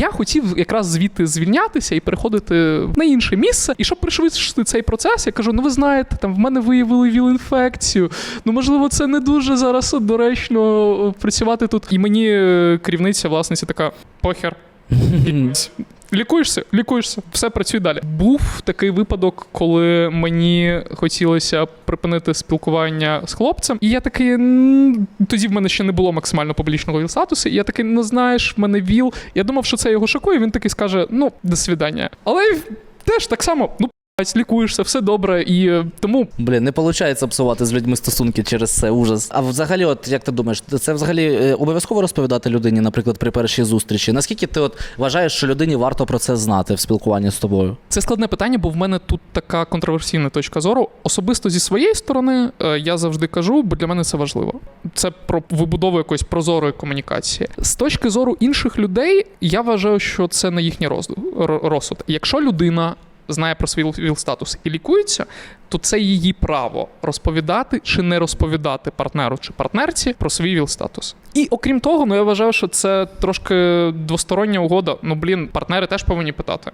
я хотів якраз звідти звільнятися і переходити на інше місце. І щоб пришвидшити цей процес, я кажу: ну ви знаєте, там в мене виявили віл-інфекцію. Ну можливо, це не дуже зараз доречно працювати тут. І мені е, керівниця, власниця така похер. Лікуєшся, лікуєшся, все працює далі. Був такий випадок, коли мені хотілося припинити спілкування з хлопцем, і я такий тоді в мене ще не було максимально публічного віл-статусу. І я такий, ну знаєш, в мене віл. Я думав, що це його шокує. Він такий скаже: ну, до свідання. Але теж так само, ну. Лікуєшся, все добре, і е, тому Блін, не виходить псувати з людьми стосунки через це ужас. А взагалі, от як ти думаєш, це взагалі е, обов'язково розповідати людині, наприклад, при першій зустрічі? Наскільки ти от вважаєш, що людині варто про це знати в спілкуванні з тобою? Це складне питання, бо в мене тут така контроверсійна точка зору. Особисто зі своєї сторони е, я завжди кажу, бо для мене це важливо. Це про вибудову якоїсь прозорої комунікації. З точки зору інших людей, я вважаю, що це не їхній розсуд. Якщо людина знає про свій віл-статус і лікується, то це її право розповідати чи не розповідати партнеру чи партнерці про свій віл-статус. І окрім того, ну я вважаю, що це трошки двостороння угода. Ну блін, партнери теж повинні питати.